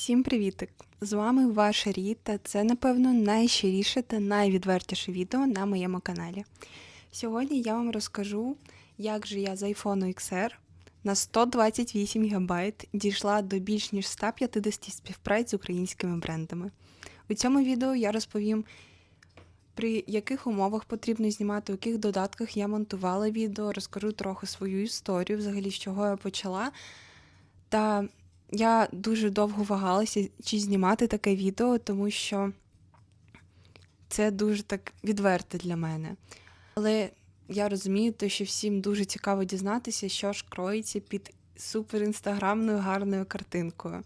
Всім привітик! З вами ваша Ріта. Це, напевно, найщиріше та найвідвертіше відео на моєму каналі. Сьогодні я вам розкажу, як же я з iPhone XR на 128 ГБ дійшла до більш ніж 150 співпраць з українськими брендами. У цьому відео я розповім, при яких умовах потрібно знімати, у яких додатках я монтувала відео, розкажу трохи свою історію, взагалі з чого я почала. Та я дуже довго вагалася, чи знімати таке відео, тому що це дуже так відверто для мене. Але я розумію, те, що всім дуже цікаво дізнатися, що ж кроється під супер інстаграмною гарною картинкою.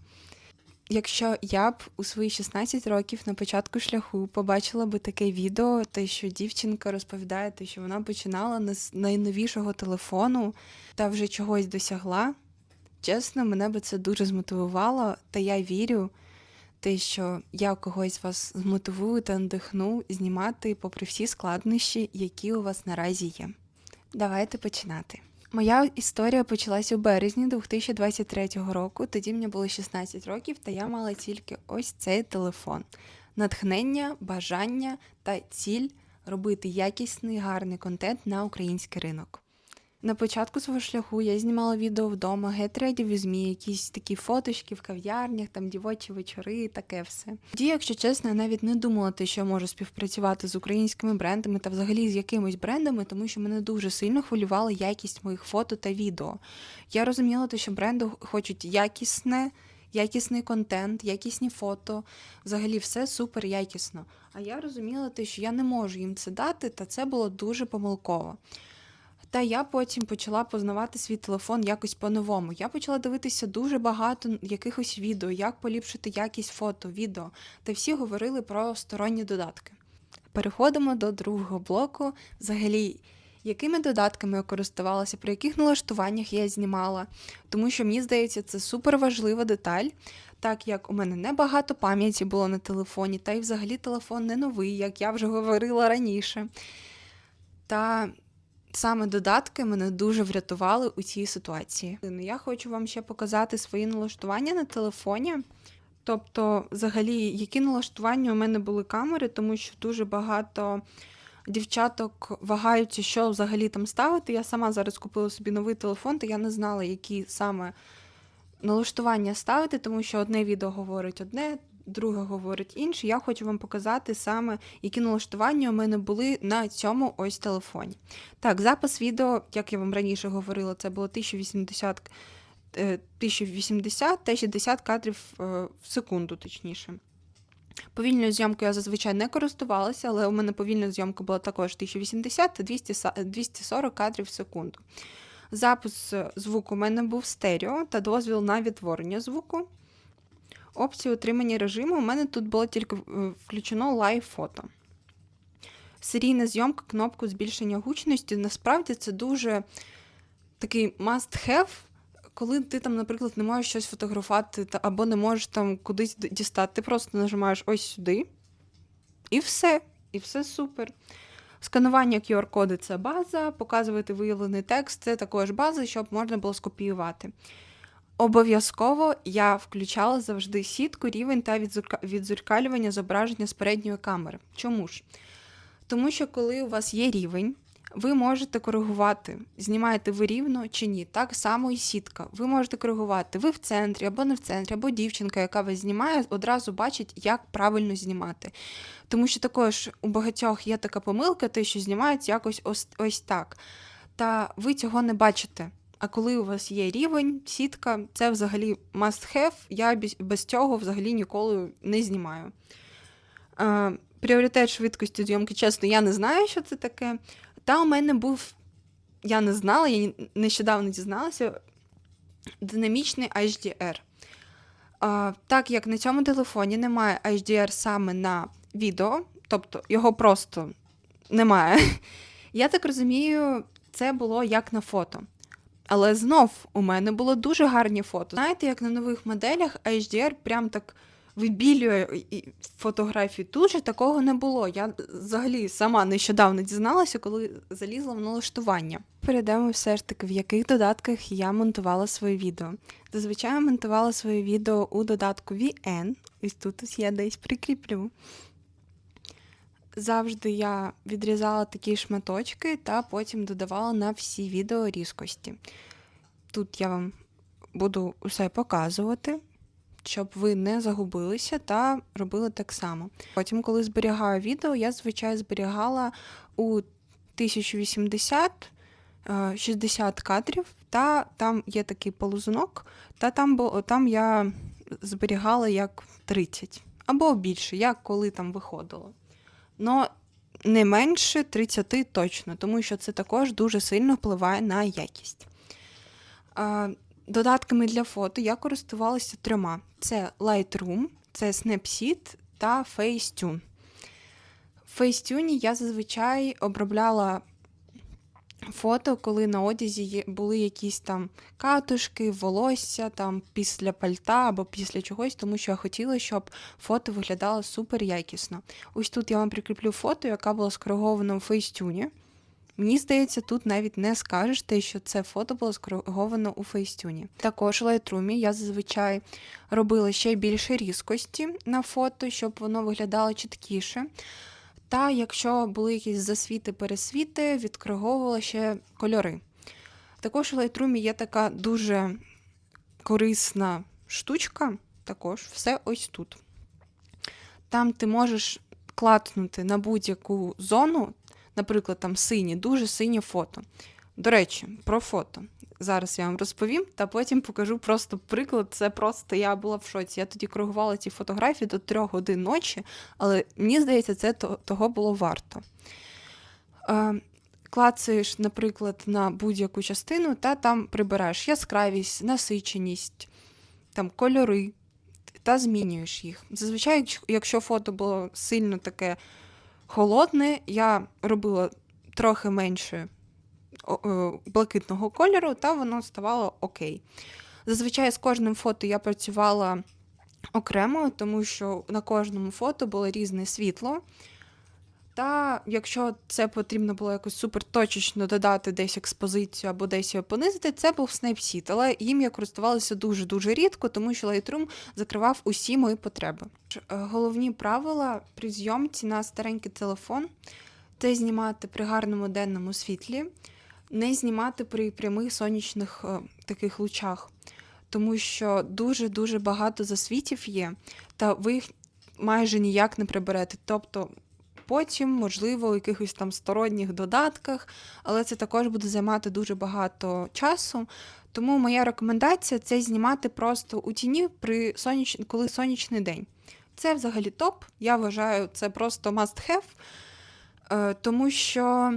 Якщо я б у свої 16 років на початку шляху побачила би таке відео, те, що дівчинка розповідає, те, що вона починала з найновішого телефону та вже чогось досягла, чесно, мене би це дуже змотивувало, та я вірю, те, що я когось вас змотивую та надихну знімати попри всі складнощі, які у вас наразі є. Давайте починати. Моя історія почалася у березні 2023 року. Тоді мені було 16 років, та я мала тільки ось цей телефон: натхнення, бажання та ціль робити якісний гарний контент на український ринок. На початку свого шляху я знімала відео вдома, гетреді в ЗМІ, якісь такі фоточки в кав'ярнях, там дівочі вечори, таке все. Тоді, якщо чесно, я навіть не думала, те, що можу співпрацювати з українськими брендами та взагалі з якимись брендами, тому що мене дуже сильно хвилювала якість моїх фото та відео. Я розуміла, те, що бренди хочуть якісне. Якісний контент, якісні фото, взагалі все супер якісно. А я розуміла, те, що я не можу їм це дати, та це було дуже помилково. Та я потім почала познавати свій телефон якось по-новому. Я почала дивитися дуже багато якихось відео, як поліпшити якість фото, відео, та всі говорили про сторонні додатки. Переходимо до другого блоку. Взагалі, якими додатками я користувалася, при яких налаштуваннях я знімала, тому що мені здається, це супер важлива деталь, так як у мене небагато пам'яті було на телефоні, та й взагалі телефон не новий, як я вже говорила раніше. Та саме додатки мене дуже врятували у цій ситуації. Я хочу вам ще показати свої налаштування на телефоні. Тобто, взагалі, які налаштування у мене були камери, тому що дуже багато дівчаток вагаються, що взагалі там ставити. Я сама зараз купила собі новий телефон, та я не знала, які саме налаштування ставити, тому що одне відео говорить одне, друге говорить інше. Я хочу вам показати саме, які налаштування у мене були на цьому ось телефоні. Так, запис відео, як я вам раніше говорила, це було 1080 1080 та 60 кадрів е, в секунду, точніше. Повільною зйомкою я зазвичай не користувалася, але у мене повільна зйомка була також 1080 та 240 кадрів в секунду. Запис звуку у мене був стерео та дозвіл на відтворення звуку. Опцію отримання режиму у мене тут було тільки включено лайв-фото. Серійна зйомка, кнопку збільшення гучності. Насправді це дуже такий must-have, коли ти там, наприклад, не можеш щось фотографувати або не можеш там кудись дістати. Ти просто нажимаєш ось сюди, і все. І все супер. Сканування QR-коди це база, показувати виявлений текст це також база, щоб можна було скопіювати. Обов'язково я включала завжди сітку, рівень та відзеркалювання зображення з передньої камери. Чому ж? Тому що, коли у вас є рівень, ви можете коригувати, знімаєте ви рівно чи ні. Так само і сітка. Ви можете коригувати, ви в центрі або не в центрі, або дівчинка, яка вас знімає, одразу бачить, як правильно знімати. Тому що також у багатьох є така помилка, те, що знімають якось ось, ось так. Та ви цього не бачите. А коли у вас є рівень, сітка, це взагалі must have, я без цього взагалі ніколи не знімаю. Пріоритет швидкості зйомки, чесно, я не знаю, що це таке. Та у мене був, я не знала, я нещодавно дізналася, динамічний HDR. Е, так як на цьому телефоні немає HDR саме на відео, тобто його просто немає, я так розумію, це було як на фото. Але знов у мене було дуже гарні фото. Знаєте, як на нових моделях HDR прям так вибілює фотографії. Тут же такого не було. Я взагалі сама нещодавно дізналася, коли залізла в налаштування. Перейдемо все ж таки, в яких додатках я монтувала своє відео. Зазвичай монтувала своє відео у додатку VN. Ось тут ось я десь прикріплю. Завжди я відрізала такі шматочки та потім додавала на всі відео різкості. Тут я вам буду усе показувати, щоб ви не загубилися та робили так само. Потім, коли зберігаю відео, я звичайно зберігала у 1080 е, 60 кадрів, та там є такий полозунок, та там, бу- там я зберігала як 30 або більше, як коли там виходило. Но не менше 30 точно, тому що це також дуже сильно впливає на якість. Додатками для фото я користувалася трьома: це Lightroom, це Snapseed та Facetune. В Facetune я зазвичай обробляла фото, коли на одязі були якісь там катушки, волосся там після пальта або після чогось, тому що я хотіла, щоб фото виглядало супер якісно. Ось тут я вам прикріплю фото, яка була скоригована у Facetune. Мені здається, тут навіть не скажеш те, що це фото було скориговано у Facetune. Також у Lightroom я зазвичай робила ще більше різкості на фото, щоб воно виглядало чіткіше. Та якщо були якісь засвіти, пересвіти, відкориговувала ще кольори. Також у Lightroom є така дуже корисна штучка, також все ось тут. Там ти можеш клацнути на будь-яку зону, наприклад, там синє, дуже синє фото. До речі, про фото. Зараз я вам розповім, та потім покажу просто приклад. Це просто я була в шоці. Я тоді коригувала ці фотографії до трьох годин ночі, але мені здається, це того було варто. Е, клацаєш, наприклад, на будь-яку частину, та там прибираєш яскравість, насиченість, там кольори та змінюєш їх. Зазвичай, якщо- фото було сильно таке холодне, я робила трохи менше блакитного кольору, та воно ставало окей. Зазвичай з кожним фото я працювала окремо, тому що на кожному фото було різне світло. Та якщо це потрібно було якось суперточечно додати десь експозицію або десь його понизити, це був Snapseed, але їм я користувалася дуже-дуже рідко, тому що Lightroom закривав усі мої потреби. Е, Головні правила при зйомці на старенький телефон це знімати при гарному денному світлі, не знімати при прямих сонячних е, таких лучах, тому що дуже-дуже багато засвітів є, та ви їх майже ніяк не приберете. Тобто потім, можливо, у якихось там сторонніх додатках, але це також буде займати дуже багато часу. Тому моя рекомендація це знімати просто у тіні при соняч... коли сонячний день. Це взагалі топ. Я вважаю, це просто must have, е, тому що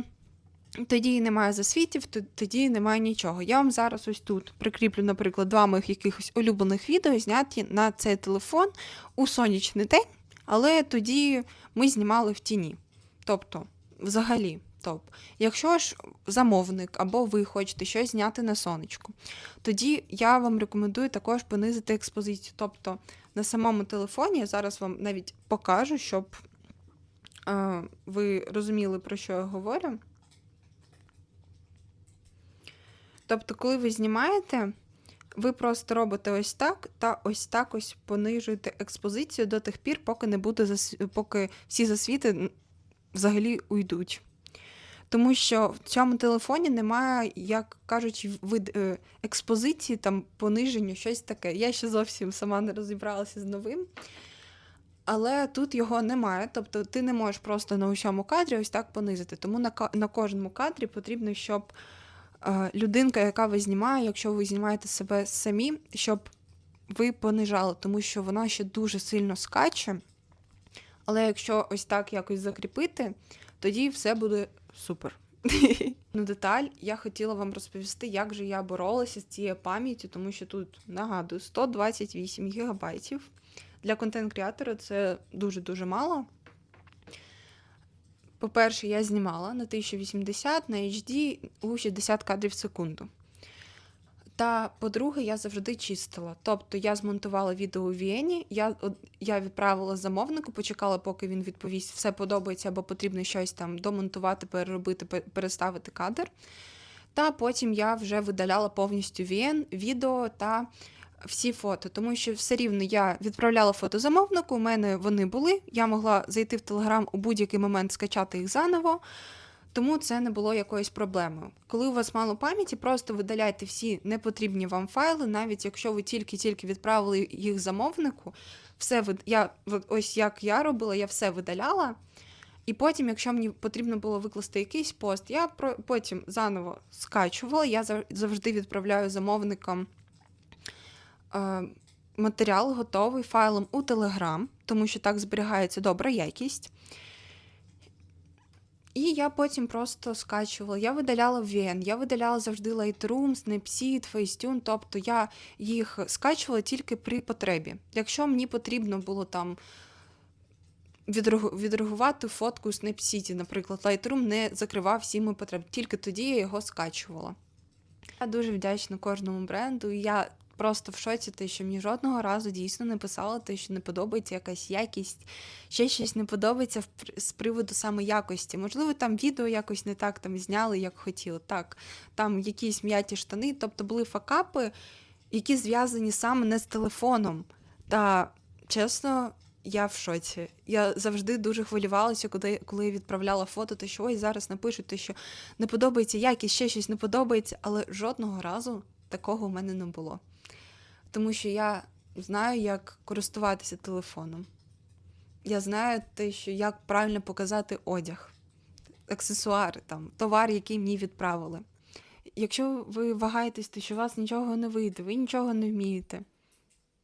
тоді немає засвітів, тоді немає нічого. Я вам зараз ось тут прикріплю, наприклад, два моїх якихось улюблених відео, зняті на цей телефон у сонячний день, але тоді ми знімали в тіні. Тобто, взагалі, топ. Якщо ж замовник або ви хочете щось зняти на сонечку, тоді я вам рекомендую також понизити експозицію. Тобто на самому телефоні я зараз вам навіть покажу, щоб е, ви розуміли, про що я говорю. Тобто, коли ви знімаєте, ви просто робите ось так та ось так ось понижуєте експозицію до тих пір, поки не буде зас... поки всі засвіти взагалі уйдуть. Тому що в цьому телефоні немає, як кажуть, вид е, експозиції, там пониження, щось таке. Я ще зовсім сама не розібралася з новим. Але тут його немає. Тобто ти не можеш просто на усьому кадрі ось так понизити. Тому на, на кожному кадрі потрібно, щоб людинка, яка ви знімає, якщо ви знімаєте себе самі, щоб ви понижали, тому що вона ще дуже сильно скаче. Але якщо ось так якось закріпити, тоді все буде супер. Ну, деталь, я хотіла вам розповісти, як же я боролася з цією пам'яттю, тому що тут нагадую 128 гігабайтів. Для контент-креатора це дуже-дуже мало. По-перше, я знімала на 1080 на HD у 60 кадрів в секунду. Та по-друге, я завжди чистила. Тобто я змонтувала відео у Вієні, я, я відправила замовнику, почекала, поки він відповість, все подобається або потрібно щось там домонтувати, переробити, переставити кадр. Та потім я вже видаляла повністю VN, відео та всі фото, тому що все рівно я відправляла фото замовнику, у мене вони були. Я могла зайти в Телеграм у будь-який момент, скачати їх заново, тому це не було якоюсь проблемою. Коли у вас мало пам'яті, просто видаляйте всі непотрібні вам файли, навіть якщо ви тільки-тільки відправили їх замовнику, все вид... я ось як я робила, я все видаляла. І потім, якщо мені потрібно було викласти якийсь пост, я потім заново скачувала. Я завжди відправляю замовникам матеріал готовий файлом у Telegram, тому що так зберігається добра якість. І я потім просто скачувала. Я видаляла VN, я видаляла завжди Lightroom, Snapseed, Facetune, тобто я їх скачувала тільки при потребі. Якщо мені потрібно було там відреагу- відреагувати фотку у Snapseed, наприклад, Lightroom не закривав всі мої потреби, тільки тоді я його скачувала. Я дуже вдячна кожному бренду. Я просто в шоці, те, що мені жодного разу дійсно не писала, те, що не подобається якась якість, ще щось не подобається в з приводу саме якості. Можливо, там відео якось не так там зняли, як хотіли. Так, там якісь м'яті штани, тобто були факапи, які зв'язані саме не з телефоном. Та чесно. Я в шоці. Я завжди дуже хвилювалася, коли, коли я відправляла фото, то що ось зараз напишуть, те, що не подобається якість, ще щось не подобається, але жодного разу такого у мене не було. Тому що я знаю, як користуватися телефоном. Я знаю те, що як правильно показати одяг, аксесуари, там, товар, який мені відправили. Якщо ви вагаєтесь, то що у вас нічого не вийде, ви нічого не вмієте.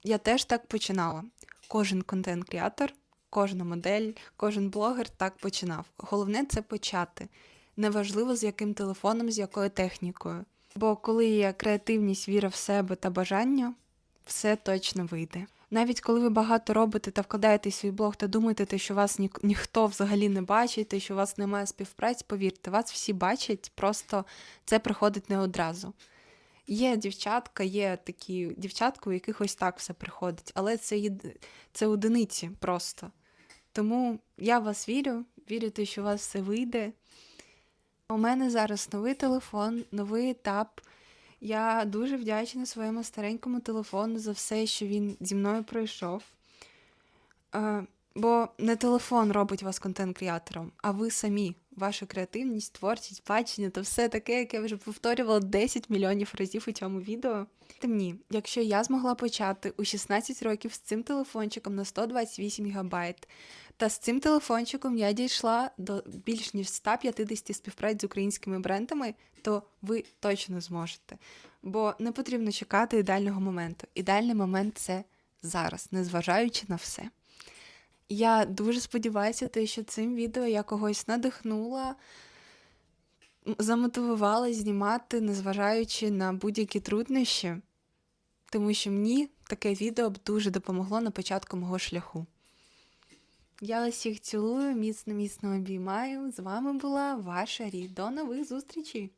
Я теж так починала. Кожен контент-креатор, кожна модель, кожен блогер так починав. Головне це почати. Неважливо, з яким телефоном, з якою технікою. Бо коли є креативність, віра в себе та бажання, все точно вийде. Навіть коли ви багато робите та вкладаєте свій блог та думаєте, що вас ні, ніхто взагалі не бачить, що у вас немає співпраць, повірте, вас всі бачать, просто це приходить не одразу. Є дівчатка, є такі дівчатка, у яких ось так все приходить, але це, це одиниці просто. Тому я в вас вірю, вірю, що у вас все вийде. У мене зараз новий телефон, новий етап. Я дуже вдячна своєму старенькому телефону за все, що він зі мною пройшов. Е, бо не телефон робить вас контент-креатором, а ви самі. Ваша креативність, творчість, бачення та все таке, яке я вже повторювала 10 мільйонів разів у цьому відео. Та мені, якщо я змогла почати у 16 років з цим телефончиком на 128 ГБ, та з цим телефончиком я дійшла до більш ніж 150 співпраць з українськими брендами, то ви точно зможете. Бо не потрібно чекати ідеального моменту. Ідеальний момент це зараз, незважаючи на все. Я дуже сподіваюся, що цим відео я когось надихнула, замотивувала знімати, незважаючи на будь-які труднощі, тому що мені таке відео б дуже допомогло на початку мого шляху. Я всіх цілую, міцно, міцно обіймаю. З вами була ваша Рі. До нових зустрічей!